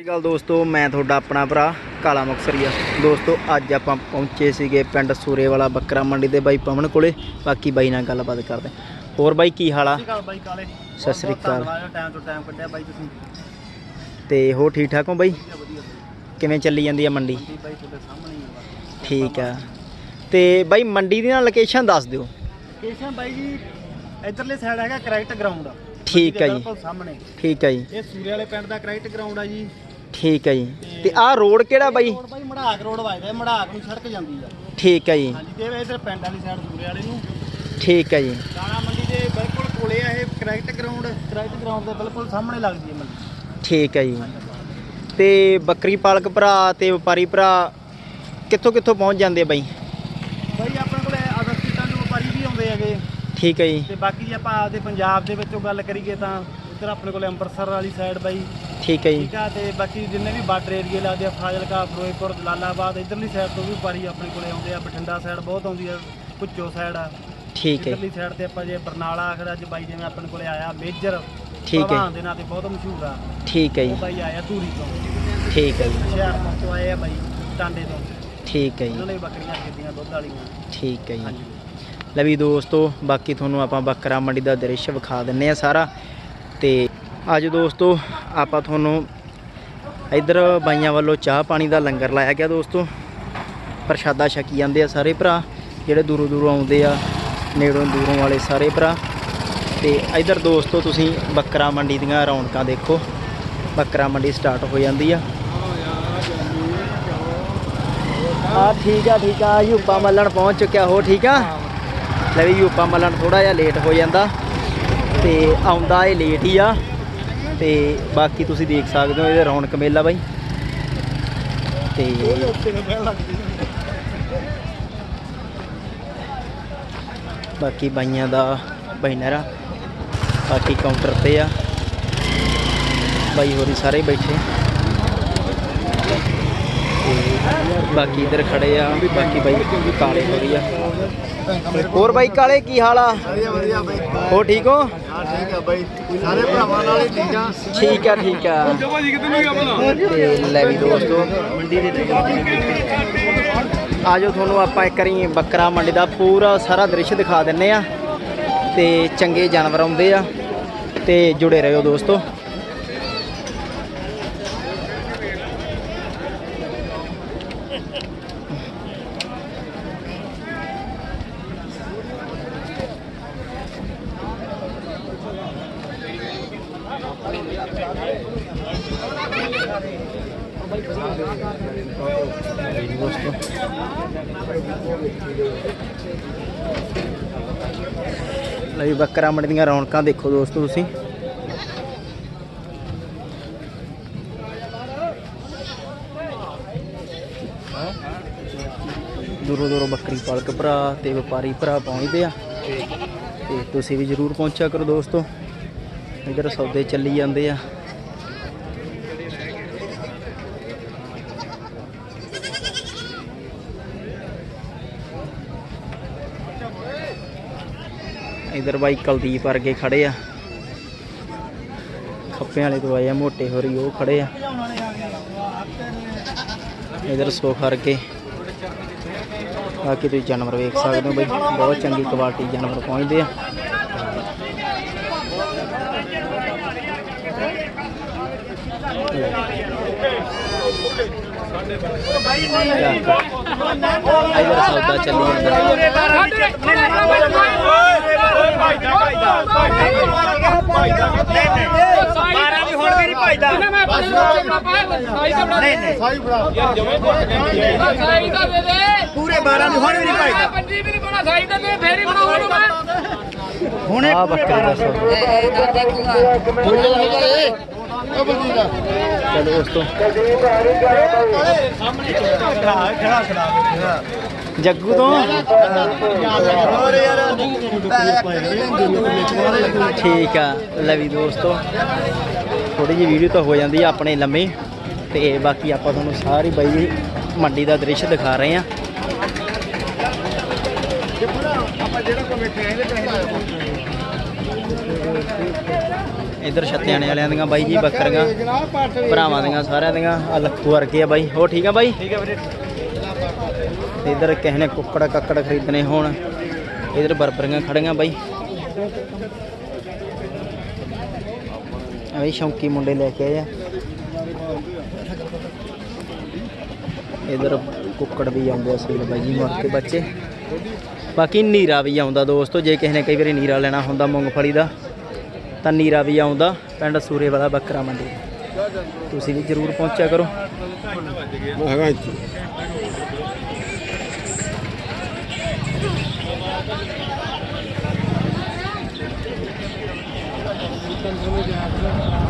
ਸਤਿ ਅਕਾਲ ਦੋਸਤੋ? ਮੈਂ ਤੁਹਾਡਾ ਆਪਣਾ ਭਰਾ ਕਾਲਾ ਮੁਕਸਰੀਆ। ਦੋਸਤੋ ਅੱਜ ਆਪਾਂ ਪਹੁੰਚੇ ਸੀਗੇ ਪਿੰਡ ਸੂਰੇ ਵਾਲਾ ਬੱਕਰਾ ਮੰਡੀ ਦੇ ਬਾਈ ਪਵਨ ਕੋਲੇ। ਬਾਕੀ ਬਾਈ ਨਾਲ ਗੱਲਬਾਤ ਕਰਦੇ ਹਾਂ। ਹੋਰ ਬਾਈ ਕੀ ਹਾਲ ਆ? ਸਤਿ ਸ਼੍ਰੀ ਅਕਾਲ। ਟਾਈਮ ਤੋਂ ਟਾਈਮ ਕੱਢਿਆ ਬਾਈ ਤੁਸੀਂ। ਤੇ ਹੋਰ ਠੀਕ ਠਾਕ ਹੋ ਬਾਈ? ਕਿਵੇਂ ਚੱਲੀ ਜਾਂਦੀ ਆ ਮੰਡੀ? ਹੀ ਠੀਕ ਆ। ਤੇ ਬਾਈ ਮੰਡੀ ਦੀ ਨਾ ਲੋਕੇਸ਼ਨ ਦੱਸ ਦਿਓ। ਲੋਕੇਸ਼ਨ ਬਾਈ ਜੀ ਇਧਰਲੇ ਸਾਈਡ ਹੈਗਾ ਕ੍ਰਿਕਟ ਗਰਾਊਂਡ ਠੀਕ ਆ ਜੀ। ਸਾਹਮਣੇ। ਠੀਕ ਆ ਜੀ। ਇਹ ਸੂਰੇ ਵਾਲੇ ਪਿੰਡ ਦਾ ਕ੍ਰਿਕਟ ਗਰਾਊਂਡ ਆ ਜੀ। ਠੀਕ ਆ ਜੀ। ਤੇ ਆਹ ਰੋਡ ਕਿਹੜਾ ਬਾਈ? ਰੋਡ ਬਾਈ ਮੜਾਕ ਰੋਡ ਵੱਜਦਾ ਮੜਾਕ ਨੂੰ ਸੜਕ ਜਾਂਦੀ ਆ। ਠੀਕ ਆ ਜੀ। ਹਾਂਜੀ ਤੇ ਇਧਰ ਪਿੰਡ ਵਾਲੀ ਸਾਈਡ ਸੂਰੇ ਵਾਲੇ ਨੂੰ। ਠੀਕ ਆ ਜੀ। ਦਾਣਾ ਮੰਡੀ ਦੇ ਬਿਲਕੁਲ ਕੋਲੇ ਆ ਇਹ ਕ੍ਰਿਕਟ ਗਰਾਊਂਡ ਕ੍ਰਿਕਟ ਗਰਾਊਂਡ ਦੇ ਬਿਲਕੁਲ ਸਾਹਮਣੇ ਲੱਗਦੀ ਹੈ ਮੰਡੀ। ਠੀਕ ਆ ਜੀ। ਤੇ ਬੱਕਰੀ ਪਾਲਕ ਭਰਾ ਤੇ ਵਪਾਰੀ ਭਰਾ ਕਿੱਥੋਂ ਕਿੱਥੋਂ ਪਹੁੰਚ ਜਾਂਦੇ ਆ ਬਾਈ? ਬਾਈ ਆਪਣੇ ਕੋਲੇ ਸਟੇਟਾਂ ਦੇ ਵਪਾਰੀ ਵੀ ਆਉਂਦੇ ਹੈਗੇ। ਠੀਕ ਆ ਜੀ। ਤੇ ਬਾਕੀ ਜੇ ਆਪਾਂ ਆਪਦੇ ਪੰਜਾਬ ਦੇ ਵਿੱਚੋਂ ਗੱਲ ਕਰੀਏ ਤਾਂ ਇੱਧਰ ਆਪਣੇ ਕੋਲੇ ਅੰਮ੍ਰਿਤਸਰ ਵਾਲੀ ਸਾਈਡ ਬਾਈ। ਠੀਕ ਆ ਜੀ। ਠੀਕ ਆ ਤੇ ਬਾਕੀ ਜਿੰਨੇ ਵੀ ਬਾਰਡਰ ਏਰੀਏ ਲੱਗਦੇ ਆ ਫਾਜ਼ਿਲਕਾ ਫਿਰੋਜ਼ਪੁਰ ਜਲਾਲਾਬਾਦ ਇਧਰਲੀ ਸਾਈਡ ਤੋਂ ਵੀ ਵਪਾਰੀ ਆਪਣੇ ਕੋਲੇ ਆਉਂਦੇ ਆ ਬਠਿੰਡਾ ਸਾਈਡ ਬਹੁਤ ਆਉਂਦੀ ਆ ਕੁੱਚੋ ਸਾਈਡ ਆ। ਠੀਕ ਹੈ। ਇਧਰਲੀ ਸਾਈਡ ਤੇ ਆਪਾਂ ਜੇ ਬਰਨਾਲਾ ਆਖਰ ਅੱਜ ਬਾਈ ਜਿਵੇਂ ਆਪਣੇ ਕੋਲੇ ਆਇਆ ਮੇਜਰ ਠੀਕ ਹੈ। ਦੇ ਨਾਂ ਤੇ ਬਹੁਤ ਮਸ਼ਹੂਰ ਆ। ਠੀਕ ਹੈ ਜੀ। ਬਾਈ ਆਇਆ ਧੂਰੀ ਤੋਂ। ਠੀਕ ਹੈ ਜੀ। ਹੁਸ਼ਿਆਰਪੁਰ ਤੋਂ ਆਏ ਆ ਬਾਈ ਟਾਂਡੇ ਤੋਂ। ਠੀਕ ਹੈ ਉਹਨਾਂ ਜੀ ਨੇ ਬੱਕਰੀਆਂ ਖਰੀਦੀਆਂ ਦੁੱਧ ਵਾਲੀਆਂ। ਠੀਕ ਹੈ ਜੀ। ਲੈ ਵੀ ਦੋਸਤੋ ਬਾਕੀ ਤੁਹਾਨੂੰ ਆਪਾਂ ਬੱਕਰਾ ਮੰਡੀ ਦਾ ਦ੍ਰਿਸ਼ ਵਿਖਾ ਦਿੰਨੇ ਆ ਸਾਰਾ ਤੇ ਅੱਜ ਦੋਸਤੋ, ਆਪਾਂ ਤੁਹਾਨੂੰ ਇੱਧਰ ਬਾਈਆਂ ਵੱਲੋਂ ਚਾਹ ਪਾਣੀ ਦਾ ਲੰਗਰ ਲਾਇਆ ਗਿਆ ਦੋਸਤੋ। ਪ੍ਰਸ਼ਾਦਾ ਛਕੀ ਜਾਂਦੇ ਆ ਸਾਰੇ ਭਰਾ, ਜਿਹੜੇ ਦੂਰੋਂ ਦੂਰੋਂ ਆਉਂਦੇ ਆ, ਨੇੜੋਂ ਦੂਰੋਂ ਵਾਲੇ ਸਾਰੇ ਭਰਾ। ਤੇ ਇੱਧਰ ਦੋਸਤੋ, ਤੁਸੀਂ ਬੱਕਰਾ ਮੰਡੀ ਦੀਆਂ ਰੌਣਕਾਂ ਦੇਖੋ। ਬੱਕਰਾ ਮੰਡੀ ਸਟਾਰਟ ਹੋ ਜਾਂਦੀ ਆ। ਆ ਠੀਕ ਆ ਠੀਕ ਆ, ਯੂਪਾ ਮੱਲਣ ਪਹੁੰਚ ਚੁੱਕਿਆ, ਹੋ ਠੀਕ ਆ? ਲੈ ਵੀ ਯੂਪਾ ਮੱਲਣ ਥੋੜਾ ਜਿਹਾ ਲੇਟ ਹੋ ਜਾਂਦਾ। ਤੇ ਆਉਂਦਾ ਇਹ ਲੇਟ ਹੀ ਆ। ਤੇ ਬਾਕੀ ਤੁਸੀਂ ਦੇਖ ਸਕਦੇ ਹੋ ਇਹਦੇ ਰੌਣਕ ਮੇਲਾ ਬਾਈ। ਤੇ ਬਾਕੀ ਬਾਈਆਂ ਦਾ ਬੈਨਰ ਆ, ਬਾਕੀ ਕਾਊਂਟਰ ਤੇ ਆ। ਬਾਈ ਹੋਰੀ ਸਾਰੇ ਬੈਠੇ। ਬਾਕੀ ਇਧਰ ਖੜੇ ਆ ਬਾਕੀ ਬਾਈ ਕਾਲੇ ਹੋ ਰਹੀ ਆ। ਹੋਰ ਬਾਈ ਕਾਲੇ ਕੀ ਹਾਲ ਆ? ਵਧੀਆ ਵਧੀਆ ਬਾਈ। ਹੋ ਠੀਕ ਹੋ? ਠੀਕ ਆ ਬਾਈ। ਸਾਰੇ ਭਰਾਵਾਂ ਨਾਲ ਹੀ ਠੀਕ ਆ। ਠੀਕ ਆ ਠੀਕ ਆ। ਲੈ ਵੀ ਦੋਸਤੋ ਮੰਡੀ ਦੇ ਆਜੋ ਤੁਹਾਨੂੰ ਆਪਾਂ ਇੱਕ ਵਾਰੀ ਬੱਕਰਾ ਮੰਡੀ ਦਾ ਪੂਰਾ ਸਾਰਾ ਦ੍ਰਿਸ਼ ਦਿਖਾ ਦਿੰਨੇ ਆ। ਤੇ ਚੰਗੇ ਜਾਨਵਰ ਆਉਂਦੇ ਆ। ਤੇ ਜੁੜੇ ਰਹੋ ਦੋਸਤੋ। ਦੋਸਤੋ ਬੱਕਰਾ ਮੰਡੀ ਦੀਆਂ ਰੌਣਕਾਂ ਦੇਖੋ ਦੋਸਤੋ ਤੁਸੀਂ। ਦੂਰੋਂ ਦੂਰੋਂ ਬੱਕਰੀ ਪਾਲਕ ਭਰਾ ਤੇ ਵਪਾਰੀ ਭਰਾ ਪਹੁੰਚਦੇ ਆ। ਤੇ ਤੁਸੀਂ ਵੀ ਜਰੂਰ ਪਹੁੰਚਿਆ ਕਰੋ ਦੋਸਤੋ। ਇਧਰ ਸੌਦੇ ਚੱਲੀ ਜਾਂਦੇ ਆ। ਇਧਰ ਬਾਈ ਕੁਲਦੀਪ ਵਰਗੇ ਖੜੇ ਆ। ਖੱਪਿਆਂ ਵਾਲੇ ਤੋਂ ਆਏ ਆ ਮੋਟੇ ਹੋ ਰਹੀ ਉਹ ਖੜੇ ਆ। ਇਧਰ ਸੋਫਾ ਵਰਗੇ। ਬਾਕੀ ਤੁਸੀਂ ਜਾਨਵਰ ਵੇਖ ਸਕਦੇ ਹੋ ਬਈ ਬਹੁਤ ਚੰਗੀ ਕੁਆਲਿਟੀ ਜਾਨਵਰ ਪਹੁੰਚਦੇ ਆ। ਇਧਰ ਸੌਦਾ ਚੱਲੀ ਜਾਂਦਾ ਬਾਰਾਂ ਵੀ ਹੁਣ ਵੀ ਨਹੀਂ ਭਾਈਦਾ ਨਹੀਂ ਨਹੀਂ ਸਾਈ ਦਾ ਦੇ ਦੇ ਪੂਰੇ 12 ਨੂੰ ਹੁਣ ਵੀ ਨਹੀਂ ਭਾਈਦਾ ਪੰਜੀ ਵੀ ਨਹੀਂ ਬਣਾ ਸਾਈ ਦਾ ਦੇ ਫੇਰ ਹੀ ਬਣਾਉਣਾ ਮੈਂ ਹੁਣੇ ਆ ਬੱਕਰੇ ਦਾ ਸੌਦਾ ਚਲੋ ਦੋਸਤੋ ਖੜਾ ਖੜਾ ਜੱਗੂ ਤੋਂ ਹੋਰ ਯਾਰ ਠੀਕ ਆ ਲੈ ਵੀ ਦੋਸਤੋ ਥੋੜੀ ਜਿਹੀ ਵੀਡੀਓ ਤਾਂ ਹੋ ਜਾਂਦੀ ਆ ਆਪਣੇ ਲੰਮੇ। ਤੇ ਬਾਕੀ ਆਪਾਂ ਤੁਹਾਨੂੰ ਸਾਰੀ ਬਾਈ ਮੰਡੀ ਦਾ ਦ੍ਰਿਸ਼ ਦਿਖਾ ਰਹੇ ਆ। ਇੱਧਰ ਛੱਤਿਆਣੇ ਵਾਲਿਆਂ ਦੀਆਂ ਬਾਈ ਜੀ ਬੱਕਰੀਆਂ ਭਰਾਵਾਂ ਦੀਆਂ ਸਾਰਿਆਂ ਦੀਆਂ ਆ ਲੱਖੂ ਵਰਗੇ ਆ ਬਾਈ। ਹੋ ਠੀਕ ਆ ਬਾਈ? ਠੀਕ ਵੀਰੇ। ਤੇ ਇੱਧਰ ਕਿਸੇ ਨੇ ਕੁੱਕੜ ਕੱਕੜ ਖਰੀਦਣੇ ਹੋਣ ਇੱਧਰ ਬਰਬਰੀਆਂ ਖੜੀਆਂ ਬਾਈ। ਆ ਸ਼ੌਂਕੀ ਮੁੰਡੇ ਲੈ ਕੇ ਆਏ ਆ। ਇੱਧਰ ਕੁੱਕੜ ਵੀ ਆਉਂਦੇ ਆ ਸੀਲ ਬਾਈ ਜੀ ਕੇ ਬੱਚੇ। ਬਾਕੀ ਨੀਰਾ ਵੀ ਆਉਂਦਾ ਦੋਸਤੋ, ਜੇ ਕਿਸੇ ਨੇ ਕਈ ਵਾਰੀ ਨੀਰਾ ਲੈਣਾ ਹੁੰਦਾ ਮੂੰਗਫਲੀ ਦਾ, ਤਾਂ ਨੀਰਾ ਵੀ ਆਉਂਦਾ, ਪਿੰਡ ਸੂਰੇ ਵਾਲਾ ਬੱਕਰਾ ਮੰਡੀ। ਤੁਸੀਂ ਵੀ ਜ਼ਰੂਰ ਪਹੁੰਚਿਆ ਕਰੋ। ਹੈਗਾ 咱们国家。